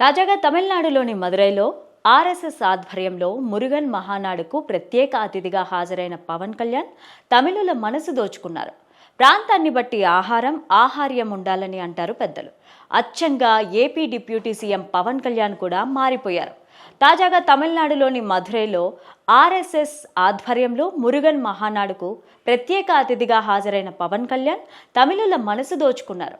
తాజాగా తమిళనాడులోని మదురైలో ఆర్ఎస్ఎస్ ఆధ్వర్యంలో మురుగన్ మహానాడుకు ప్రత్యేక అతిథిగా హాజరైన పవన్ కళ్యాణ్ తమిళుల మనసు దోచుకున్నారు. ప్రాంతాన్ని బట్టి ఆహారం ఆహార్యం ఉండాలని అంటారు పెద్దలు. అచ్చంగా AP deputy CM Pawan Kalyan కూడా మారిపోయారు. తాజాగా తమిళనాడులోని మధురైలో ఆర్ఎస్ఎస్ ఆధ్వర్యంలో మురుగన్ మహానాడుకు ప్రత్యేక అతిథిగా హాజరైన పవన్ కళ్యాణ్ తమిళుల మనసు దోచుకున్నారు.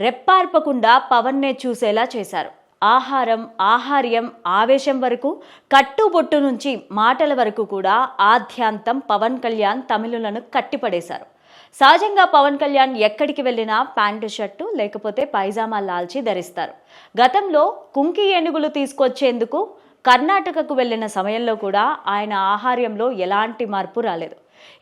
రెప్పార్పకుండా పవన్నే చూసేలా చేశారు. ఆహారం ఆహార్యం ఆవేశం వరకు కట్టుబొట్టు నుంచి మాటల వరకు కూడా ఆద్యాంతం పవన్ కళ్యాణ్ తమిళులను కట్టిపడేశారు. సహజంగా పవన్ కళ్యాణ్ ఎక్కడికి వెళ్ళినా ప్యాంటు షర్టు లేకపోతే పైజామా లాల్చి ధరిస్తారు. గతంలో కుంకి ఏనుగులు తీసుకొచ్చేందుకు కర్ణాటకకు వెళ్ళిన సమయంలో కూడా ఆయన ఆహార్యంలో ఎలాంటి మార్పు రాలేదు.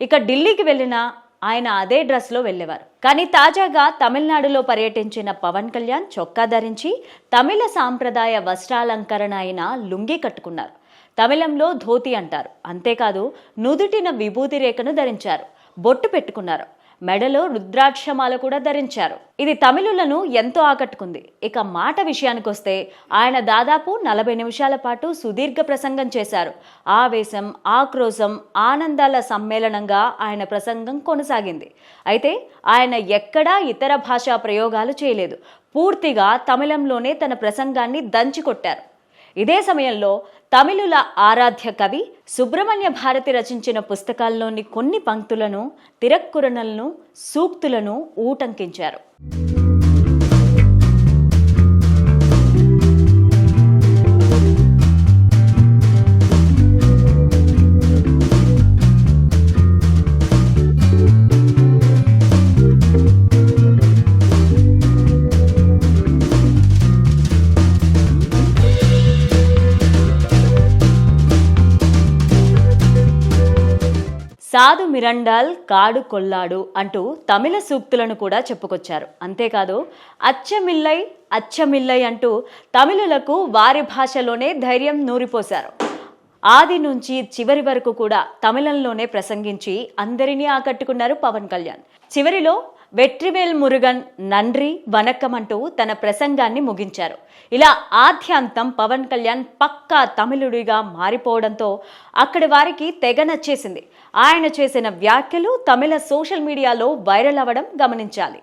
ఇక ఢిల్లీకి వెళ్ళిన ఆయన అదే డ్రెస్లో వెళ్ళేవారు. కానీ తాజాగా తమిళనాడులో పర్యటించిన పవన్ కళ్యాణ్ చొక్కా ధరించి తమిళ సాంప్రదాయ వస్త్రాలంకరణ అయిన లుంగి కట్టుకున్నారు. తమిళంలో ధోతి అంటారు. అంతేకాదు నుదుటిన విభూతి రేఖను ధరించారు. బొట్టు పెట్టుకున్నారు. మెడలో రుద్రాక్షమాల కూడా ధరించారు. ఇది తమిళులను ఎంతో ఆకట్టుకుంది. ఇక మాట విషయానికొస్తే ఆయన దాదాపు నలభై నిమిషాల పాటు సుదీర్ఘ ప్రసంగం చేశారు. ఆవేశం ఆక్రోశం ఆనందాల సమ్మేళనంగా ఆయన ప్రసంగం కొనసాగింది. అయితే ఆయన ఎక్కడా ఇతర భాషా ప్రయోగాలు చేయలేదు. పూర్తిగా తమిళంలోనే తన ప్రసంగాన్ని దంచికొట్టారు. ఇదే సమయంలో తమిళుల ఆరాధ్య కవి సుబ్రహ్మణ్య భారతి రచించిన పుస్తకాల్లోని కొన్ని పంక్తులను తిరక్కురణలను సూక్తులను ఊటంకించారు. సాధు మిరండాల్ కాడు కొల్లాడు అంటూ తమిళ సూక్తులను కూడా చెప్పుకొచ్చారు. అంతేకాదు అచ్చమిల్లై అచ్చమిల్లై అంటూ తమిళులకు వారి భాషలోనే ధైర్యం నూరిపోశారు. ఆది నుంచి చివరి వరకు కూడా తమిళంలోనే ప్రసంగించి అందరినీ ఆకట్టుకున్నారు పవన్ కళ్యాణ్. చివరిలో వెట్రివేల్ మురుగన్ నండ్రి వనక్కం అంటూ తన ప్రసంగాన్ని ముగించారు. ఇలా ఆద్యాంతం పవన్ కళ్యాణ్ పక్కా తమిళుడిగా మారిపోవడంతో అక్కడి వారికి తెగ నచ్చేసింది. ఆయన చేసిన వ్యాఖ్యలు తమిళ సోషల్ మీడియాలో వైరల్ అవ్వడం గమనించాలి.